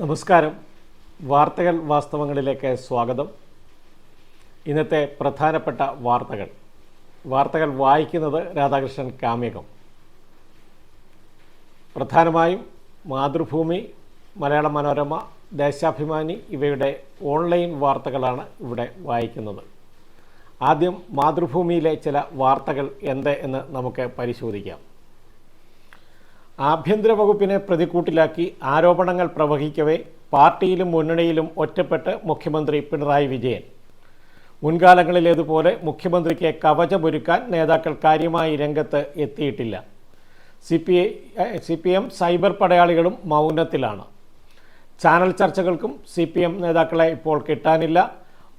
നമസ്കാരം. വാർത്തകൾ വാസ്തവങ്ങളിലേക്ക് സ്വാഗതം. ഇന്നത്തെ പ്രധാനപ്പെട്ട വാർത്തകൾ. വാർത്തകൾ വായിക്കുന്നത് രാധാകൃഷ്ണൻ കാമ്യകം പ്രധാനമായും മാതൃഭൂമി മലയാള മനോരമ ദേശാഭിമാനി ഇവയുടെ ഓൺലൈൻ വാർത്തകളാണ് ഇവിടെ വായിക്കുന്നത്. ആദ്യം മാതൃഭൂമിയിലെ ചില വാർത്തകൾ എന്ത് എന്ന് നമുക്ക് പരിശോധിക്കാം. ആഭ്യന്തര വകുപ്പിനെ പ്രതിക്കൂട്ടിലാക്കി ആരോപണങ്ങൾ പ്രവഹിക്കവേ പാർട്ടിയിലും മുന്നണിയിലും ഒറ്റപ്പെട്ട് മുഖ്യമന്ത്രി പിണറായി വിജയൻ. മുൻകാലങ്ങളിലേതുപോലെ മുഖ്യമന്ത്രിക്ക് കവചമൊരുക്കാൻ നേതാക്കൾ കാര്യമായി രംഗത്ത് എത്തിയിട്ടില്ല. C P C P M cyber പടയാളികളും മൗനത്തിലാണ്. ചാനൽ ചർച്ചകൾക്കും സി പി എം നേതാക്കളെ ഇപ്പോൾ കിട്ടാനില്ല.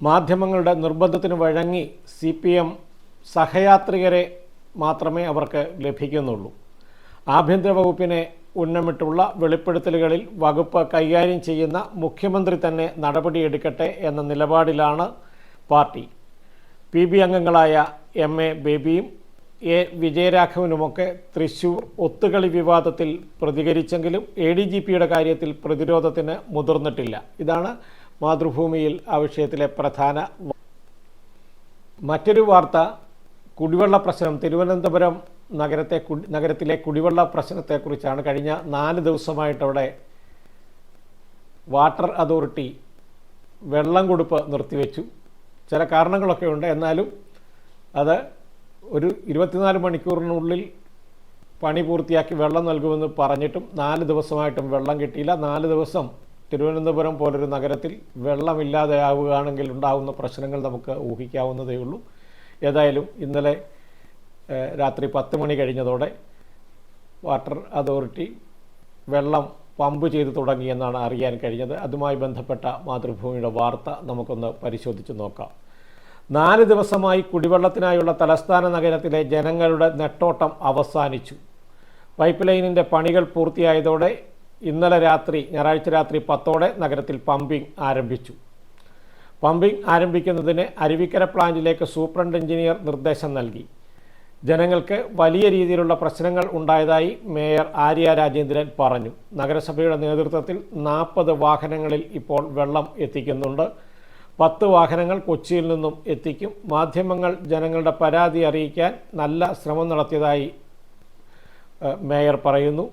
മാധ്യമങ്ങളുടെ നിർബന്ധത്തിന് വഴങ്ങി സി പി എം സഹയാത്രികരെ മാത്രമേ അവർക്ക് ലഭിക്കുന്നുള്ളൂ. ആഭ്യന്തര വകുപ്പിനെ ഉന്നമിട്ടുള്ള വെളിപ്പെടുത്തലുകളിൽ വകുപ്പ് കൈകാര്യം ചെയ്യുന്ന മുഖ്യമന്ത്രി തന്നെ നടപടിയെടുക്കട്ടെ എന്ന നിലപാടിലാണ് പാർട്ടി. പി ബി അംഗങ്ങളായ എം എ ബേബിയും എ വിജയരാഘവനുമൊക്കെ തൃശൂർ ഒത്തുകളി വിവാദത്തിൽ പ്രതികരിച്ചെങ്കിലും എ ഡി ജി പിയുടെ കാര്യത്തിൽ പ്രതിരോധത്തിന് മുതിർന്നിട്ടില്ല. ഇതാണ് മാതൃഭൂമിയിൽ ആ വിഷയത്തിലെ പ്രധാന മറ്റൊരു വാർത്ത കുടിവെള്ള പ്രശ്നം. തിരുവനന്തപുരം നഗരത്തെ നഗരത്തിലെ കുടിവെള്ള പ്രശ്നത്തെക്കുറിച്ചാണ് കഴിഞ്ഞ നാല് ദിവസമായിട്ടവിടെ വാട്ടർ അതോറിറ്റി വെള്ളം കൊടുപ്പ് നിർത്തിവെച്ചു. ചില കാരണങ്ങളൊക്കെ ഉണ്ട്. എന്നാലും അത് ഒരു ഇരുപത്തിനാല് മണിക്കൂറിനുള്ളിൽ പണി പൂർത്തിയാക്കി വെള്ളം നൽകുമെന്ന് പറഞ്ഞിട്ടും നാല് ദിവസമായിട്ടും വെള്ളം കിട്ടിയില്ല. നാല് ദിവസം തിരുവനന്തപുരം പോലൊരു നഗരത്തിൽ വെള്ളമില്ലാതെയാവുകയാണെങ്കിൽ ഉണ്ടാകുന്ന പ്രശ്നങ്ങൾ നമുക്ക് ഊഹിക്കാവുന്നതേ ഉള്ളൂ ഏതായാലും ഇന്നലെ രാത്രി പത്ത് മണി കഴിഞ്ഞതോടെ വാട്ടർ അതോറിറ്റി വെള്ളം പമ്പ് ചെയ്ത് തുടങ്ങിയെന്നാണ് അറിയാൻ കഴിഞ്ഞത്. അതുമായി ബന്ധപ്പെട്ട മാതൃഭൂമിയുടെ വാർത്ത നമുക്കൊന്ന് പരിശോധിച്ച് നോക്കാം. നാല് ദിവസമായി കുടിവെള്ളത്തിനായുള്ള തലസ്ഥാന നഗരത്തിലെ ജനങ്ങളുടെ നെട്ടോട്ടം അവസാനിച്ചു. പൈപ്പ് ലൈനിന്റെ പണികൾ പൂർത്തിയായതോടെ ഇന്നലെ രാത്രി ഞായറാഴ്ച രാത്രി പത്തോടെ നഗരത്തിൽ പമ്പിംഗ് ആരംഭിച്ചു. പമ്പിംഗ് ആരംഭിക്കുന്നതിന് അരുവിക്കര പ്ലാന്റിലേക്ക് സൂപ്രണ്ട് എഞ്ചിനീയർ നിർദ്ദേശം നൽകി. ജനങ്ങൾക്ക് വലിയ രീതിയിലുള്ള പ്രശ്നങ്ങൾ ഉണ്ടായതായി മേയർ ആര്യ രാജേന്ദ്രൻ പറഞ്ഞു. നഗരസഭയുടെ നേതൃത്വത്തിൽ നാൽപ്പത് വാഹനങ്ങളിൽ ഇപ്പോൾ വെള്ളം എത്തിക്കുന്നുണ്ട്. പത്ത് വാഹനങ്ങൾ കൊച്ചിയിൽ നിന്നും എത്തിക്കും. മാധ്യമങ്ങൾ ജനങ്ങളുടെ പരാതി അറിയിക്കാൻ നല്ല ശ്രമം നടത്തിയതായി മേയർ പറയുന്നു.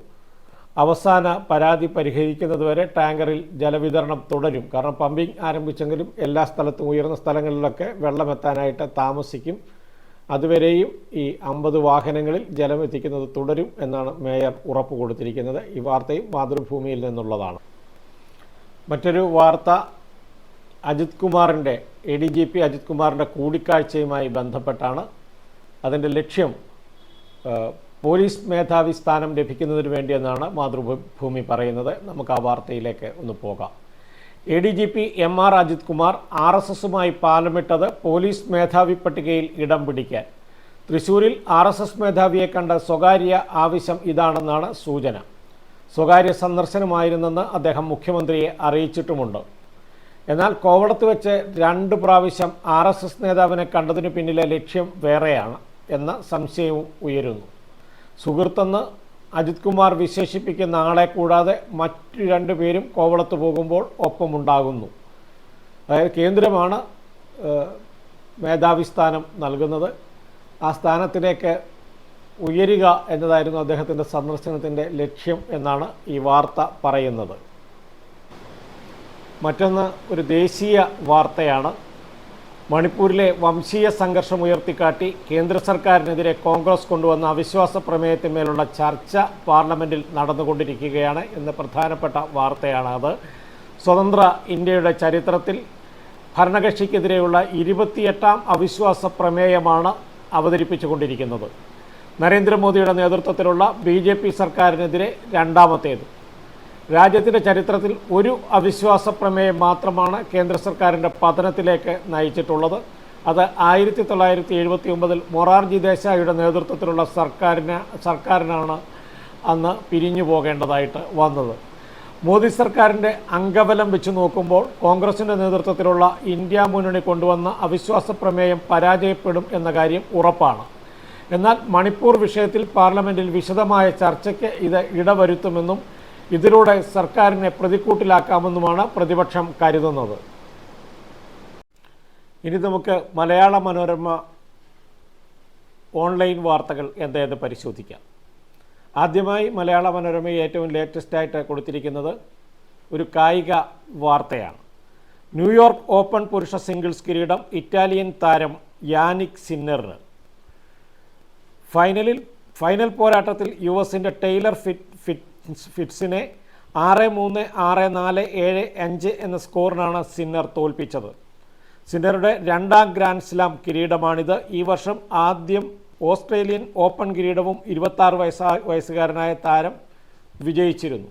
അവസാന പരാതി പരിഹരിക്കുന്നതുവരെ ടാങ്കറിൽ ജലവിതരണം തുടരും. കാരണം പമ്പിംഗ് ആരംഭിച്ചെങ്കിലും എല്ലാ സ്ഥലത്തും ഉയർന്ന സ്ഥലങ്ങളിലൊക്കെ വെള്ളമെത്താനായിട്ട് താമസിക്കും. അതുവരെയും ഈ അമ്പത് വാഹനങ്ങളിൽ ജലം എത്തിക്കുന്നത് തുടരും എന്നാണ് മേയർ ഉറപ്പ് കൊടുത്തിരിക്കുന്നത് ഈ വാർത്തയും മാതൃഭൂമിയിൽ നിന്നുള്ളതാണ്. മറ്റൊരു വാർത്ത അജിത് കുമാറിന്റെ A D G P Ajith കുമാറിന്റെ കൂടിക്കാഴ്ചയുമായി ബന്ധപ്പെട്ടാണ്. അതിന്റെ ലക്ഷ്യം പോലീസ് മേധാവി സ്ഥാനം ലഭിക്കുന്നതിന് വേണ്ടിയെന്നാണ് മാതൃഭൂമി പറയുന്നത്. നമുക്ക് ആ വാർത്തയിലേക്ക് ഒന്ന് പോകാം. A D G P M R Ajith Kumar R S എസുമായി പാലമിട്ടത് പോലീസ് മേധാവി പട്ടികയിൽ ഇടം പിടിക്കാൻ. തൃശൂരിൽ ആർ എസ് എസ് മേധാവിയെ കണ്ട സ്വകാര്യ ആവശ്യം ഇതാണെന്നാണ് സൂചന. സ്വകാര്യ സന്ദർശനമായിരുന്നെന്ന് അദ്ദേഹം മുഖ്യമന്ത്രിയെ അറിയിച്ചിട്ടുമുണ്ട്. എന്നാൽ കോവളത്ത് വെച്ച് രണ്ട് പ്രാവശ്യം ആർ എസ് എസ് നേതാവിനെ കണ്ടതിന് പിന്നിലെ ലക്ഷ്യം വേറെയാണ് എന്ന സംശയവും ഉയരുന്നു. സുഹൃത്തെന്ന് അജിത് കുമാർ വിശേഷിപ്പിക്കുന്ന ആളെ കൂടാതെ മറ്റു രണ്ടു പേരും കോവളത്ത് പോകുമ്പോൾ ഒപ്പമുണ്ടാകുന്നു. അതായത് കേന്ദ്രമാണ് മേധാവി സ്ഥാനം നൽകുന്നത്. ആ സ്ഥാനത്തിലേക്ക് ഉയരുക എന്നതായിരുന്നു അദ്ദേഹത്തിന്റെ സന്ദർശനത്തിന്റെ ലക്ഷ്യം എന്നാണ് ഈ വാർത്ത പറയുന്നത്. മറ്റൊന്ന് ഒരു ദേശീയ വാർത്തയാണ്. മണിപ്പൂരിലെ വംശീയ സംഘർഷം ഉയർത്തിക്കാട്ടി കേന്ദ്ര സർക്കാരിനെതിരെ കോൺഗ്രസ് കൊണ്ടുവന്ന അവിശ്വാസ പ്രമേയത്തിന്മേലുള്ള ചർച്ച പാർലമെന്റിൽ നടന്നുകൊണ്ടിരിക്കുകയാണ് എന്ന് പ്രധാനപ്പെട്ട വാർത്തയാണ് അത്. സ്വതന്ത്ര ഇന്ത്യയുടെ ചരിത്രത്തിൽ ഭരണകക്ഷിക്കെതിരെയുള്ള ഇരുപത്തിയെട്ടാം അവിശ്വാസ പ്രമേയമാണ് അവതരിപ്പിച്ചുകൊണ്ടിരിക്കുന്നത്. നരേന്ദ്രമോദിയുടെ നേതൃത്വത്തിലുള്ള ബി സർക്കാരിനെതിരെ രണ്ടാമത്തേത്. രാജ്യത്തിന്റെ ചരിത്രത്തിൽ ഒരു അവിശ്വാസ പ്രമേയം മാത്രമാണ് കേന്ദ്ര സർക്കാരിന്റെ പതനത്തിലേക്ക് നയിച്ചിട്ടുള്ളത്. അത് ആയിരത്തി തൊള്ളായിരത്തി എഴുപത്തി ഒമ്പതിൽ മൊറാർജി ദേശായിയുടെ നേതൃത്വത്തിലുള്ള സർക്കാരിന് സർക്കാരിനാണ് അന്ന് പിരിഞ്ഞു പോകേണ്ടതായിട്ട് വന്നത്. മോദി സർക്കാരിന്റെ അംഗബലം വെച്ച് നോക്കുമ്പോൾ കോൺഗ്രസിന്റെ നേതൃത്വത്തിലുള്ള ഇന്ത്യ മുന്നണി കൊണ്ടുവന്ന അവിശ്വാസ പ്രമേയം പരാജയപ്പെടും എന്ന കാര്യം ഉറപ്പാണ്. എന്നാൽ മണിപ്പൂർ വിഷയത്തിൽ പാർലമെന്റിൽ വിശദമായ ചർച്ചയ്ക്ക് ഇത് ഇടവരുത്തുമെന്നും ഇതിലൂടെ സർക്കാരിനെ പ്രതിക്കൂട്ടിലാക്കാമെന്നുമാണ് പ്രതിപക്ഷം കരുതുന്നത്. ഇനി നമുക്ക് മലയാള മനോരമ ഓൺലൈൻ വാർത്തകൾ എന്തായെന്ന് പരിശോധിക്കാം. ആദ്യമായി മലയാള മനോരമയിൽ ഏറ്റവും ലേറ്റസ്റ്റായിട്ട് കൊടുത്തിരിക്കുന്നത് ഒരു കായിക വാർത്തയാണ്. ന്യൂയോർക്ക് ഓപ്പൺ പുരുഷ സിംഗിൾസ് കിരീടം ഇറ്റാലിയൻ താരം യാനിക് സിന്നറിന്. ഫൈനലിൽ ഫൈനൽ പോരാട്ടത്തിൽ യു എസിന്റെ ടൈലർ ഫിറ്റ് ഫിറ്റ്സിനെ ആറ് മൂന്ന് ആറ് നാല് ഏഴ് അഞ്ച് എന്ന സ്കോറിനാണ് സിന്നർ തോൽപ്പിച്ചത്. സിന്നറുടെ രണ്ടാം ഗ്രാൻഡ് സ്ലാം കിരീടമാണിത്. ഈ വർഷം ആദ്യം ഓസ്ട്രേലിയൻ ഓപ്പൺ കിരീടവും ഇരുപത്താറ് വയസ്സാ വയസ്സുകാരനായ താരം വിജയിച്ചിരുന്നു.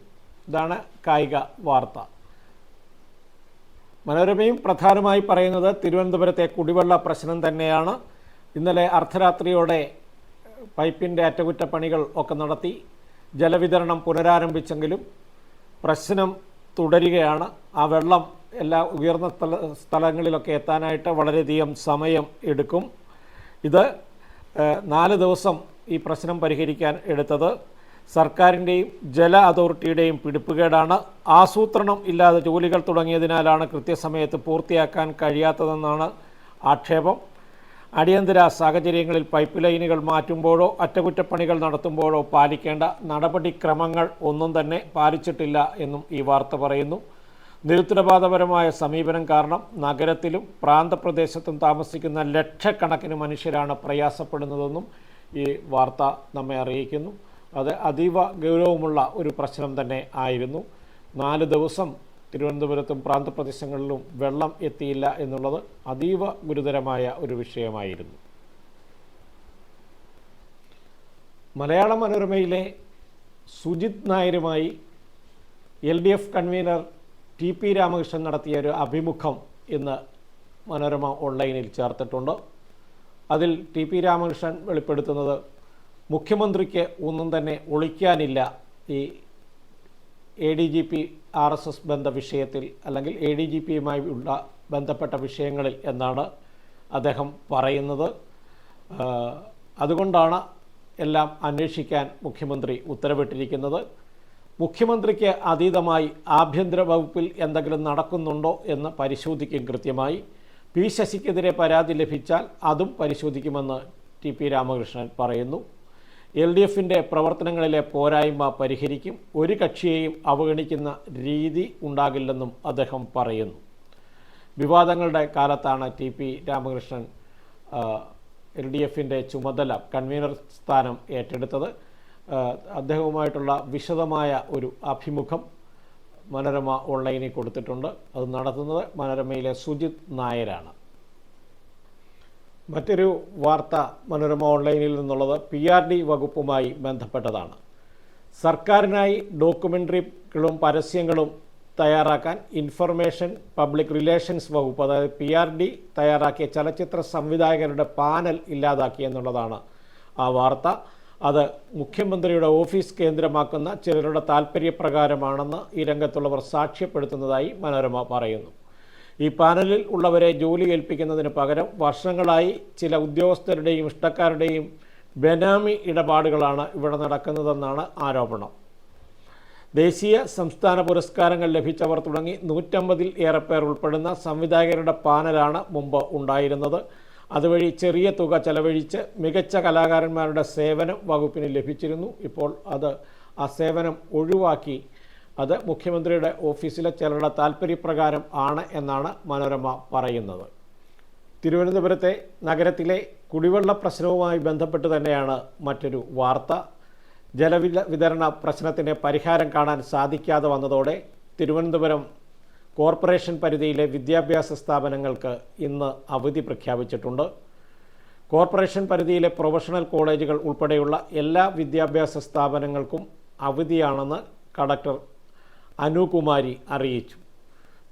ഇതാണ് കായിക വാർത്ത. മനോരമയും പ്രധാനമായി പറയുന്നത് തിരുവനന്തപുരത്തെ കുടിവെള്ള പ്രശ്നം തന്നെയാണ്. ഇന്നലെ അർദ്ധരാത്രിയോടെ പൈപ്പിന്റെ അറ്റകുറ്റപ്പണികൾ ഒക്കെ നടത്തി. ജലവിതരണം പുനരാരംഭിച്ചെങ്കിലും പ്രശ്നം തുടരുകയാണ്. ആ വെള്ളം എല്ലാ ഉയർന്ന സ്ഥല സ്ഥലങ്ങളിലൊക്കെ എത്താനായിട്ട് വളരെയധികം സമയം എടുക്കും. ഇത് നാല് ദിവസം ഈ പ്രശ്നം പരിഹരിക്കാൻ എടുത്തത് സർക്കാരിന്റെയും ജല അതോറിറ്റിയുടെയും പിടിപ്പുകേടാണ്. ആസൂത്രണം ഇല്ലാതെ ജോലികൾ തുടങ്ങിയതിനാലാണ് കൃത്യസമയത്ത് പൂർത്തിയാക്കാൻ കഴിയാത്തതെന്നാണ് ആക്ഷേപം. അടിയന്തര സാഹചര്യങ്ങളിൽ പൈപ്പ് ലൈനുകൾ മാറ്റുമ്പോഴോ അറ്റകുറ്റപ്പണികൾ നടത്തുമ്പോഴോ പാലിക്കേണ്ട നടപടിക്രമങ്ങൾ ഒന്നും തന്നെ പാലിച്ചിട്ടില്ല എന്നും ഈ വാർത്ത പറയുന്നു. നിരുത്തരവാദപരമായ സമീപനം കാരണം നഗരത്തിലും പ്രാന്തപ്രദേശത്തും താമസിക്കുന്ന ലക്ഷക്കണക്കിന് മനുഷ്യരാണ് പ്രയാസപ്പെടുന്നതെന്നും ഈ വാർത്ത നമ്മെ അറിയിക്കുന്നു. അത് അതീവ ഗൗരവമുള്ള ഒരു പ്രശ്നം തന്നെ ആയിരുന്നു. നാല് ദിവസം തിരുവനന്തപുരത്തും പ്രാന്തപ്രദേശങ്ങളിലും വെള്ളം എത്തിയില്ല എന്നുള്ളത് അതീവ ഗുരുതരമായ ഒരു വിഷയമായിരുന്നു. മലയാള മനോരമയിലെ Sujith നായരുമായി L D F convener T P Ramakrishnan നടത്തിയ ഒരു അഭിമുഖം ഇന്ന് മനോരമ ഓൺലൈനിൽ ചേർത്തിട്ടുണ്ട്. അതിൽ ടി പി രാമകൃഷ്ണൻ വെളിപ്പെടുത്തുന്നത് മുഖ്യമന്ത്രിക്ക് ഒന്നും തന്നെ ഒളിക്കാനില്ല ഈ A D G P R S S ബന്ധ വിഷയത്തിൽ അല്ലെങ്കിൽ എ ഡി ജി പിയുമായി ഉള്ള ബന്ധപ്പെട്ട വിഷയങ്ങളിൽ എന്നാണ് അദ്ദേഹം പറയുന്നത്. അതുകൊണ്ടാണ് എല്ലാം അന്വേഷിക്കാൻ മുഖ്യമന്ത്രി ഉത്തരവിട്ടിരിക്കുന്നത്. മുഖ്യമന്ത്രിക്ക് അതീതമായി ആഭ്യന്തര വകുപ്പിൽ എന്തെങ്കിലും നടക്കുന്നുണ്ടോ എന്ന് പരിശോധിക്കും കൃത്യമായി. പി ശശിക്കെതിരെ പരാതി ലഭിച്ചാൽ അതും പരിശോധിക്കുമെന്ന് ടി പി രാമകൃഷ്ണൻ പറയുന്നു. എൽ ഡി എഫിന്റെ പ്രവർത്തനങ്ങളിലെ പോരായ്മ പരിഹരിക്കും. ഒരു കക്ഷിയെയും അവഗണിക്കുന്ന രീതി ഉണ്ടാകില്ലെന്നും അദ്ദേഹം പറയുന്നു. വിവാദങ്ങളുടെ കാലത്താണ് T P Ramakrishnan L D എഫിന്റെ ചുമതല കൺവീനർ സ്ഥാനം ഏറ്റെടുത്തത്. അദ്ദേഹവുമായിട്ടുള്ള വിശദമായ ഒരു അഭിമുഖം മനോരമ ഓൺലൈനിൽ കൊടുത്തിട്ടുണ്ട്. അത് നടത്തുന്നത് മനോരമയിലെ സുജിത് നായരാണ്. മറ്റൊരു വാർത്ത മനോരമ ഓൺലൈനിൽ നിന്നുള്ളത് പി ആർ ഡി വകുപ്പുമായി ബന്ധപ്പെട്ടതാണ്. സർക്കാരിനായി ഡോക്യുമെന്ററികളും പരസ്യങ്ങളും തയ്യാറാക്കാൻ ഇൻഫർമേഷൻ പബ്ലിക് റിലേഷൻസ് വകുപ്പ് അതായത് പി ആർ ഡി തയ്യാറാക്കിയ ചലച്ചിത്ര സംവിധായകരുടെ പാനൽ ഇല്ലാതാക്കി എന്നുള്ളതാണ് ആ വാർത്ത. അത് മുഖ്യമന്ത്രിയുടെ ഓഫീസ് കേന്ദ്രമാക്കുന്ന ചിലരുടെ താൽപ്പര്യപ്രകാരമാണെന്ന് ഈ രംഗത്തുള്ളവർ സാക്ഷ്യപ്പെടുത്തുന്നതായി മനോരമ പറയുന്നു. ഈ പാനലിൽ ഉള്ളവരെ ജോലി ഏൽപ്പിക്കുന്നതിന് പകരം വർഷങ്ങളായി ചില ഉദ്യോഗസ്ഥരുടെയും ഇഷ്ടക്കാരുടെയും ബെനാമി ഇടപാടുകളാണ് ഇവിടെ നടക്കുന്നതെന്നാണ് ആരോപണം. ദേശീയ സംസ്ഥാന പുരസ്കാരങ്ങൾ ലഭിച്ചവർ തുടങ്ങി നൂറ്റമ്പതിൽ ഏറെ പേർ ഉൾപ്പെടുന്ന സംവിധായകരുടെ പാനലാണ് മുമ്പ് ഉണ്ടായിരുന്നത്. അതുവഴി ചെറിയ തുക ചെലവഴിച്ച് മികച്ച കലാകാരന്മാരുടെ സേവനം വകുപ്പിന് ലഭിച്ചിരുന്നു. ഇപ്പോൾ അത് ആ സേവനം ഒഴിവാക്കി അത് മുഖ്യമന്ത്രിയുടെ ഓഫീസിലെ ചിലരുടെ താൽപ്പര്യപ്രകാരം ആണ് എന്നാണ് മനോരമ പറയുന്നത്. തിരുവനന്തപുരത്തെ നഗരത്തിലെ കുടിവെള്ള പ്രശ്നവുമായി ബന്ധപ്പെട്ട് തന്നെയാണ് മറ്റൊരു വാർത്ത. ജലവില വിതരണ പ്രശ്നത്തിന് പരിഹാരം കാണാൻ സാധിക്കാതെ വന്നതോടെ തിരുവനന്തപുരം കോർപ്പറേഷൻ പരിധിയിലെ വിദ്യാഭ്യാസ സ്ഥാപനങ്ങൾക്ക് ഇന്ന് അവധി പ്രഖ്യാപിച്ചിട്ടുണ്ട്. കോർപ്പറേഷൻ പരിധിയിലെ പ്രൊഫഷണൽ കോളേജുകൾ ഉൾപ്പെടെയുള്ള എല്ലാ വിദ്യാഭ്യാസ സ്ഥാപനങ്ങൾക്കും അവധിയാണെന്ന് കളക്ടർ അനുകുമാരി അറിയിച്ചു.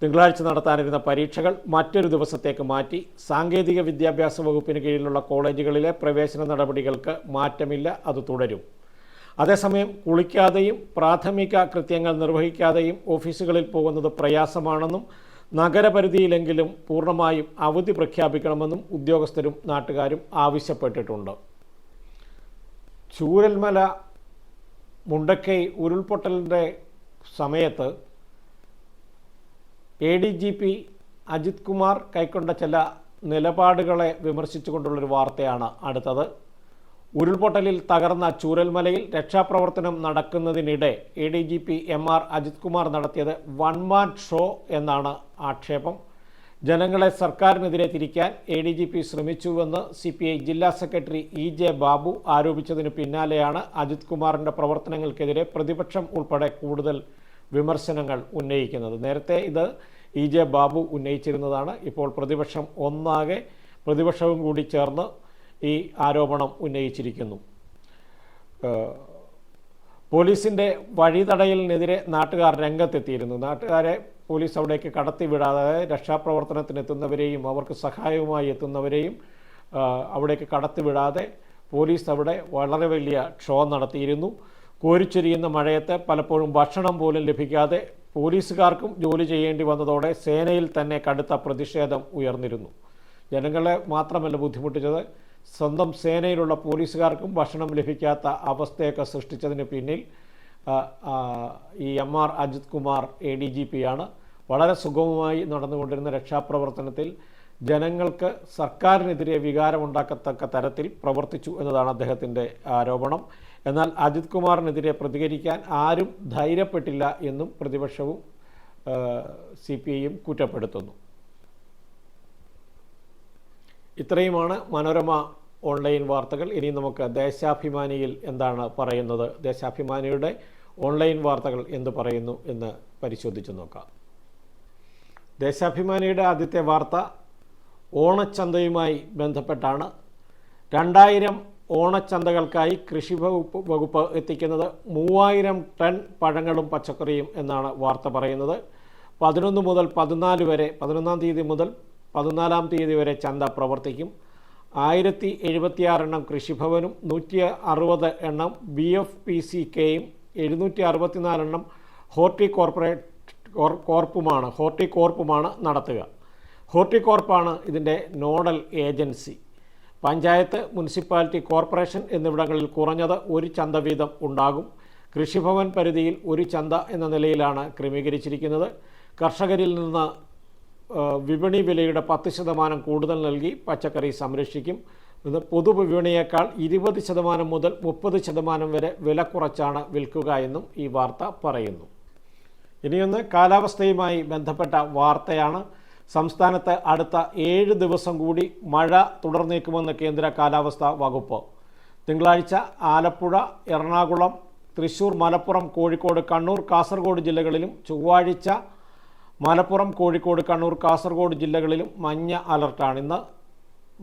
തിങ്കളാഴ്ച നടത്താനിരുന്ന പരീക്ഷകൾ മറ്റൊരു ദിവസത്തേക്ക് മാറ്റി സാങ്കേതിക വിദ്യാഭ്യാസ വകുപ്പിന് കീഴിലുള്ള കോളേജുകളിലെ പ്രവേശന നടപടികൾക്ക് മാറ്റമില്ല അത് തുടരും. അതേസമയം കുളിക്കാതെയും പ്രാഥമിക കൃത്യങ്ങൾ നിർവഹിക്കാതെയും ഓഫീസുകളിൽ പോകുന്നത് പ്രയാസമാണെന്നും നഗരപരിധിയിലെങ്കിലും പൂർണമായും അവധി പ്രഖ്യാപിക്കണമെന്നും ഉദ്യോഗസ്ഥരും നാട്ടുകാരും ആവശ്യപ്പെട്ടിട്ടുണ്ട്. ചൂരൽമല മുണ്ടക്കൈ ഉരുൾപൊട്ടലിന്റെ സമയത്ത് A D G P Ajith Kumar കൈക്കൊണ്ട ചില നിലപാടുകളെ വിമർശിച്ചുകൊണ്ടുള്ളൊരു വാർത്തയാണ് അടുത്തത്. ഉരുൾപൊട്ടലിൽ തകർന്ന ചൂരൽമലയിൽ രക്ഷാപ്രവർത്തനം നടക്കുന്നതിനിടെ A D G P M R Ajith Kumar നടത്തിയത് വൺ മാൻ ഷോ എന്നാണ് ആക്ഷേപം. ജനങ്ങളെ സർക്കാരിനെതിരെ തിരിക്കാൻ എ ഡി ജി പി ശ്രമിച്ചുവെന്ന് സി പി ഐ ജില്ലാ സെക്രട്ടറി ഇ ജെ ബാബു ആരോപിച്ചതിന് പിന്നാലെയാണ് അജിത് കുമാറിന്റെ പ്രവർത്തനങ്ങൾക്കെതിരെ പ്രതിപക്ഷം ഉൾപ്പെടെ കൂടുതൽ വിമർശനങ്ങൾ ഉന്നയിക്കുന്നത്. നേരത്തെ ഇത് ഇ ജെ ബാബു ഉന്നയിച്ചിരുന്നതാണ്. ഇപ്പോൾ പ്രതിപക്ഷം ഒന്നാകെ പ്രതിപക്ഷവും കൂടി ചേർന്ന് ഈ ആരോപണം ഉന്നയിച്ചിരിക്കുന്നു. പോലീസിന്റെ വഴിതടയലിനെതിരെ നാട്ടുകാർ രംഗത്തെത്തിയിരുന്നു. നാട്ടുകാരെ പോലീസ് അവിടേക്ക് കടത്തിവിടാതെ അതായത് രക്ഷാപ്രവർത്തനത്തിന് എത്തുന്നവരെയും അവർക്ക് സഹായവുമായി എത്തുന്നവരെയും അവിടേക്ക് കടത്തിവിടാതെ പോലീസ് അവിടെ വളരെ വലിയ ഷോ നടത്തിയിരുന്നു. കോരിച്ചൊരിയുന്ന മഴയത്ത് പലപ്പോഴും ഭക്ഷണം പോലും ലഭിക്കാതെ പോലീസുകാർക്കും ജോലി ചെയ്യേണ്ടി വന്നതോടെ സേനയിൽ തന്നെ കടുത്ത പ്രതിഷേധം ഉയർന്നിരുന്നു. ജനങ്ങളെ മാത്രമല്ല ബുദ്ധിമുട്ടിച്ചത് സ്വന്തം സേനയിലുള്ള പോലീസുകാർക്കും ഭക്ഷണം ലഭിക്കാത്ത അവസ്ഥയൊക്കെ സൃഷ്ടിച്ചതിന് പിന്നിൽ ഈ M R Ajith Kumar A D G P ആണ്. വളരെ സുഗമമായി നടന്നുകൊണ്ടിരുന്ന രക്ഷാപ്രവർത്തനത്തിൽ ജനങ്ങൾക്ക് സർക്കാരിനെതിരെ വികാരമുണ്ടാക്കത്തക്ക തരത്തിൽ പ്രവർത്തിച്ചു എന്നതാണ് അദ്ദേഹത്തിന്റെ ആരോപണം. എന്നാൽ അജിത് കുമാറിനെതിരെ പ്രതികരിക്കാൻ ആരും ധൈര്യപ്പെട്ടില്ല എന്നും പ്രതിപക്ഷവും സി പി ഐയും കുറ്റപ്പെടുത്തുന്നു. ഇത്രയുമാണ് മനോരമ ഓൺലൈൻ വാർത്തകൾ. ഇനി നമുക്ക് ദേശാഭിമാനിയിൽ എന്താണ് പറയുന്നത്? ദേശാഭിമാനിയുടെ ഓൺലൈൻ വാർത്തകൾ എന്ത് പറയുന്നു എന്ന് പരിശോധിച്ച് നോക്കാം. ദേശാഭിമാനിയുടെ ആദ്യത്തെ വാർത്ത ഓണച്ചന്തയുമായി ബന്ധപ്പെട്ടാണ്. രണ്ടായിരം ഓണച്ചന്തകൾക്കായി കൃഷി വകുപ്പ് വകുപ്പ് എത്തിക്കുന്നത് മൂവായിരം ടൺ പഴങ്ങളും പച്ചക്കറിയും എന്നാണ് വാർത്ത പറയുന്നത്. പതിനൊന്ന് മുതൽ പതിനാല് വരെ പതിനൊന്നാം തീയതി മുതൽ പതിനാലാം തീയതി വരെ ചന്ത പ്രവർത്തിക്കും. ആയിരത്തി എഴുപത്തിയാറെണ്ണം കൃഷിഭവനും നൂറ്റി അറുപത് എണ്ണം ബി എഫ് പി സി കെയും എഴുന്നൂറ്റി അറുപത്തിനാലെണ്ണം ഹോർട്ടി കോർപ്പറേറ്റ് കോർപ്പുമാണ് ഹോർട്ടി കോർപ്പുമാണ് നടത്തുക. ഹോർട്ടി കോർപ്പാണ് ഇതിന്റെ nodal agency. Panchayat municipality corporation എന്നിവിടങ്ങളിൽ കുറഞ്ഞത് ഒരു ചന്ത വീതം ഉണ്ടാകും. കൃഷിഭവൻ പരിധിയിൽ ഒരു ചന്ത എന്ന നിലയിലാണ് ക്രമീകരിച്ചിരിക്കുന്നത്. കർഷകരിൽ നിന്ന് വിപണി വിലയുടെ പത്ത് ശതമാനം കൂടുതൽ നൽകി പച്ചക്കറി സംരക്ഷിക്കും. ഇത് പൊതുവിപണിയേക്കാൾ ഇരുപത് ശതമാനം മുതൽ മുപ്പത് ശതമാനം വരെ വില കുറച്ചാണ് വിൽക്കുക എന്നും ഈ വാർത്ത പറയുന്നു. ഇനിയൊന്ന് കാലാവസ്ഥയുമായി ബന്ധപ്പെട്ട വാർത്തയാണ്. സംസ്ഥാനത്ത് അടുത്ത ഏഴ് ദിവസം കൂടി മഴ തുടർന്നേക്കുമെന്ന് കേന്ദ്ര കാലാവസ്ഥാ വകുപ്പ്. തിങ്കളാഴ്ച ആലപ്പുഴ എറണാകുളം തൃശൂർ മലപ്പുറം കോഴിക്കോട് കണ്ണൂർ കാസർഗോഡ് ജില്ലകളിലും ചൊവ്വാഴ്ച മലപ്പുറം കോഴിക്കോട് കണ്ണൂർ കാസർഗോഡ് ജില്ലകളിലും മഞ്ഞ അലർട്ടാണ്. ഇന്ന്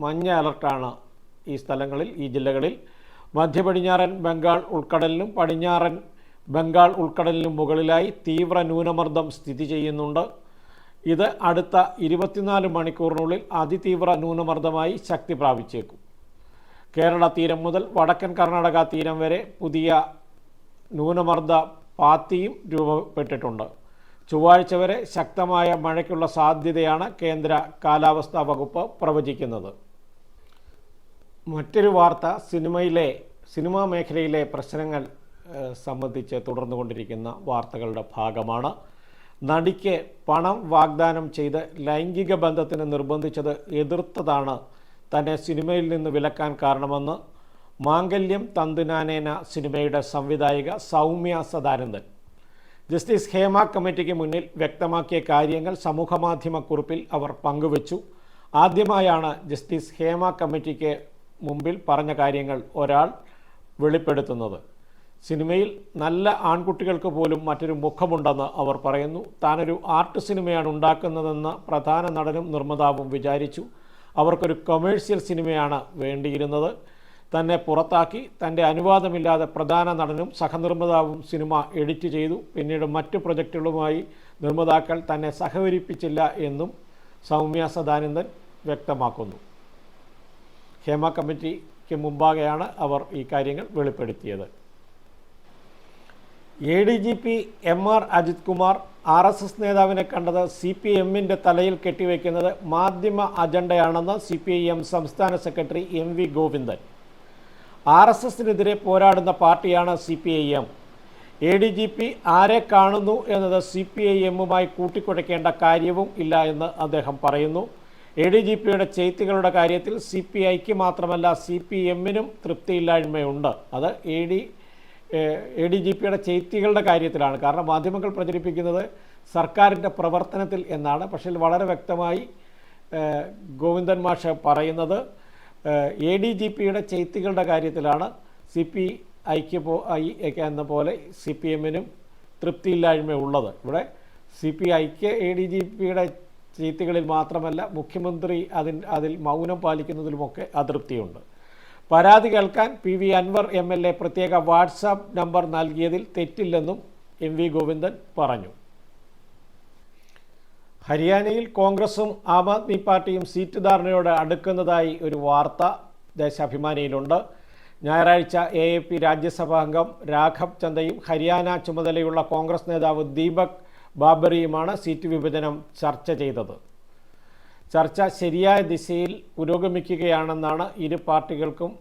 മഞ്ഞ അലർട്ടാണ് ഈ സ്ഥലങ്ങളിൽ ഈ ജില്ലകളിൽ. മധ്യ പടിഞ്ഞാറൻ ബംഗാൾ ഉൾക്കടലിലും പടിഞ്ഞാറൻ ബംഗാൾ ഉൾക്കടലിനും മുകളിലായി തീവ്ര ന്യൂനമർദ്ദം സ്ഥിതി ചെയ്യുന്നുണ്ട്. ഇത് അടുത്ത ഇരുപത്തിനാല് മണിക്കൂറിനുള്ളിൽ അതിതീവ്ര ന്യൂനമർദ്ദമായി ശക്തി പ്രാപിച്ചേക്കും. കേരള തീരം മുതൽ വടക്കൻ കർണാടക തീരം വരെ പുതിയ ന്യൂനമർദ്ദ പാത്തിയും രൂപപ്പെട്ടിട്ടുണ്ട്. ചൊവ്വാഴ്ച വരെ ശക്തമായ മഴയ്ക്കുള്ള സാധ്യതയാണ് കേന്ദ്ര കാലാവസ്ഥാ വകുപ്പ് പ്രവചിക്കുന്നത്. മറ്റൊരു വാർത്ത സിനിമയിലെ സിനിമാ മേഖലയിലെ പ്രശ്നങ്ങൾ സംബന്ധിച്ച് തുടർന്നുകൊണ്ടിരിക്കുന്ന വാർത്തകളുടെ ഭാഗമാണ്. നടിക്ക് പണം വാഗ്ദാനം ചെയ്ത് ലൈംഗിക ബന്ധത്തിന് നിർബന്ധിച്ചത് എതിർത്തതാണ് തന്നെ സിനിമയിൽ നിന്ന് വിലക്കാൻ കാരണമെന്ന് മാംഗല്യം തന്തുനാനേന സിനിമയുടെ സംവിധായിക സൗമ്യ സദാനന്ദൻ. ജസ്റ്റിസ് ഹേമ കമ്മിറ്റിക്ക് മുന്നിൽ വ്യക്തമാക്കിയ കാര്യങ്ങൾ സമൂഹമാധ്യമക്കുറിപ്പിൽ അവർ പങ്കുവച്ചു. ആദ്യമായാണ് ജസ്റ്റിസ് ഹേമ കമ്മിറ്റിക്ക് മുമ്പിൽ പറഞ്ഞ കാര്യങ്ങൾ ഒരാൾ വെളിപ്പെടുത്തുന്നത്. സിനിമയിൽ നല്ല ആൺകുട്ടികൾക്ക് പോലും മറ്റൊരു മുഖമുണ്ടെന്ന് അവർ പറയുന്നു. താനൊരു ആർട്ട് സിനിമയാണ് ഉണ്ടാക്കുന്നതെന്ന് പ്രധാന നടനും നിർമ്മാതാവും വിചാരിച്ചു. അവർക്കൊരു കൊമേഴ്സ്യൽ സിനിമയാണ് വേണ്ടിയിരുന്നത്. തന്നെ പുറത്താക്കി തന്റെ അനുവാദമില്ലാതെ പ്രധാന നടനും സഹനിർമ്മിതാവും സിനിമ എഡിറ്റ് ചെയ്തു. പിന്നീട് മറ്റു പ്രൊജക്റ്റുകളുമായി നിർമ്മാതാക്കൾ തന്നെ സഹകരിപ്പിച്ചില്ല എന്നും സൗമ്യ സദാനന്ദൻ വ്യക്തമാക്കുന്നു. ഹേമ കമ്മിറ്റിക്ക് മുമ്പാകെയാണ് അവർ ഈ കാര്യങ്ങൾ വെളിപ്പെടുത്തിയത്. A D G P M R Ajith Kumar R S S നേതാവിനെ കണ്ടത് സി പി എമ്മിന്റെ തലയിൽ കെട്ടിവെക്കുന്നത് മാധ്യമ അജണ്ടയാണെന്ന് സി പി ഐ എം സംസ്ഥാന secretary M V Govindan. R S എസിനെതിരെ പോരാടുന്ന പാർട്ടിയാണ് C P I M. A D G P ആരെ കാണുന്നു എന്നത് സി പി ഐ എമ്മുമായി കൂട്ടിക്കുഴയ്ക്കേണ്ട കാര്യവും ഇല്ല എന്ന് അദ്ദേഹം പറയുന്നു. എ ഡി ജി പിയുടെ ചെയ്ത്തികളുടെ കാര്യത്തിൽ സി പി ഐക്ക് മാത്രമല്ല സി പി എമ്മിനും തൃപ്തിയില്ലായ്മയുണ്ട്. അത് A D A D G പിയുടെ ചെയ്ത്തികളുടെ കാര്യത്തിലാണ്. കാരണം മാധ്യമങ്ങൾ പ്രചരിപ്പിക്കുന്നത് സർക്കാരിന്റെ പ്രവർത്തനത്തിൽ എന്നാണ്. പക്ഷേ വളരെ വ്യക്തമായി ഗോവിന്ദൻ മാഷ് പറയുന്നത്. എ ഡി ജി പിയുടെ ചെയ്ത്തികളുടെ കാര്യത്തിലാണ് സി പി ഐക്ക് പോ ഐ എന്ന പോലെ സി പി എമ്മിനും തൃപ്തിയില്ലായ്മ ഉള്ളത്. ഇവിടെ സി പി ഐക്ക് എ ഡി ജി പിയുടെ ചീത്തുകളിൽ മാത്രമല്ല മുഖ്യമന്ത്രി അതിൽ അതിൽ മൗനം പാലിക്കുന്നതിലുമൊക്കെ അതൃപ്തിയുണ്ട്. പരാതി കേൾക്കാൻ P V Anwar M L A പ്രത്യേക വാട്സാപ്പ് നമ്പർ നൽകിയതിൽ തെറ്റില്ലെന്നും എം വി ഗോവിന്ദൻ പറഞ്ഞു. ഹരിയാനയിൽ കോൺഗ്രസും ആം ആദ്മി പാർട്ടിയും സീറ്റ് ധാരണയോട് അടുക്കുന്നതായി ഒരു വാർത്ത ദേശാഭിമാനിയിലുണ്ട്. ഞായറാഴ്ച എ എ പി രാജ്യസഭാ അംഗം രാഘവ് ചന്ദയും ഹരിയാന ചുമതലയുള്ള കോൺഗ്രസ് നേതാവ് ദീപക് ബാബറിയുമാണ് സീറ്റ് വിഭജനം ചർച്ച ചെയ്തത്. ചർച്ച ശരിയായ ദിശയിൽ പുരോഗമിക്കുകയാണെന്നാണ് ഇരു പാർട്ടികൾക്കും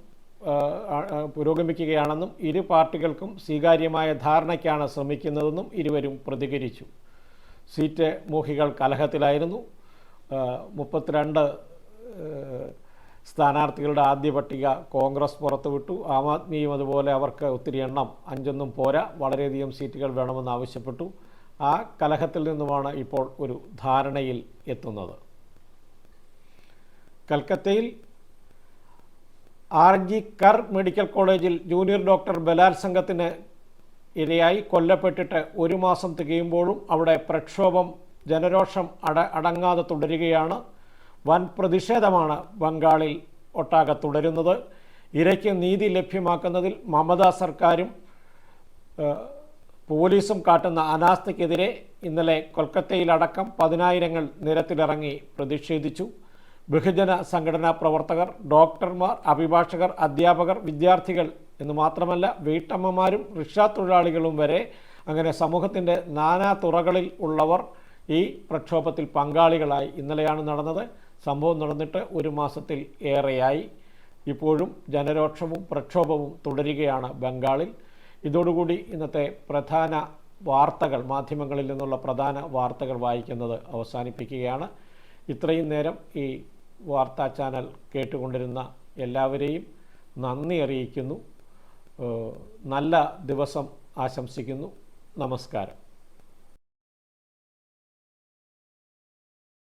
പുരോഗമിക്കുകയാണെന്നും ഇരു പാർട്ടികൾക്കും സ്വീകാര്യമായ ധാരണയ്ക്കാണ് ശ്രമിക്കുന്നതെന്നും ഇരുവരും പ്രതികരിച്ചു. സീറ്റ് മോഹികൾ കലഹത്തിലായിരുന്നു. മുപ്പത്തിരണ്ട് സ്ഥാനാർത്ഥികളുടെ ആദ്യ പട്ടിക കോൺഗ്രസ് പുറത്തുവിട്ടു. ആം ആദ്മിയും അതുപോലെ അവർക്ക് ഒത്തിരി എണ്ണം. അഞ്ചൊന്നും പോരാ. വളരെയധികം സീറ്റുകൾ വേണമെന്ന് ആവശ്യപ്പെട്ടു. ആ കലഹത്തിൽ നിന്നുമാണ് ഇപ്പോൾ ഒരു ധാരണയിൽ എത്തുന്നത്. കൽക്കത്തയിൽ ആർ ജി കർ മെഡിക്കൽ കോളേജിൽ ജൂനിയർ ഡോക്ടർ ബലാത്സംഗത്തിന് ഇരയായി കൊല്ലപ്പെട്ടിട്ട് ഒരു മാസം തികയുമ്പോഴും അവിടെ പ്രക്ഷോഭം ജനരോഷം അട അടങ്ങാതെ തുടരുകയാണ്. വൻ പ്രതിഷേധമാണ് ബംഗാളിൽ ഒട്ടാകെ തുടരുന്നത്. ഇരയ്ക്ക് നീതി ലഭ്യമാക്കുന്നതിൽ മമതാ സർക്കാരും പോലീസും കാട്ടുന്ന അനാസ്ഥയ്ക്കെതിരെ ഇന്നലെ കൊൽക്കത്തയിലടക്കം പതിനായിരങ്ങൾ നിരത്തിലിറങ്ങി പ്രതിഷേധിച്ചു. ബഹുജന സംഘടനാ പ്രവർത്തകർ ഡോക്ടർമാർ അഭിഭാഷകർ അധ്യാപകർ വിദ്യാർത്ഥികൾ എന്ന് മാത്രമല്ല വീട്ടമ്മമാരും റിക്ഷാ തൊഴിലാളികളും വരെ അങ്ങനെ സമൂഹത്തിന്റെ നാനാ തുറകളിൽ ഉള്ളവർ ഈ പ്രക്ഷോഭത്തിൽ പങ്കാളികളായി ഇന്നലെയാണ് നടന്നത്. സംഭവം നടന്നിട്ട് ഒരു മാസത്തിൽ ഏറെയായി. ഇപ്പോഴും ജനരോക്ഷവും പ്രക്ഷോഭവും തുടരുകയാണ് ബംഗാളിൽ. ഇതോടുകൂടി ഇന്നത്തെ പ്രധാന വാർത്തകൾ മാധ്യമങ്ങളിൽ നിന്നുള്ള പ്രധാന വാർത്തകൾ വായിക്കുന്നത് അവസാനിപ്പിക്കുകയാണ്. ഇത്രയും നേരം ഈ വാർത്താ ചാനൽ കേട്ടുകൊണ്ടിരുന്ന എല്ലാവരെയും നന്ദി അറിയിക്കുന്നു. നല്ല ദിവസം ആശംസിക്കുന്നു. നമസ്കാരം.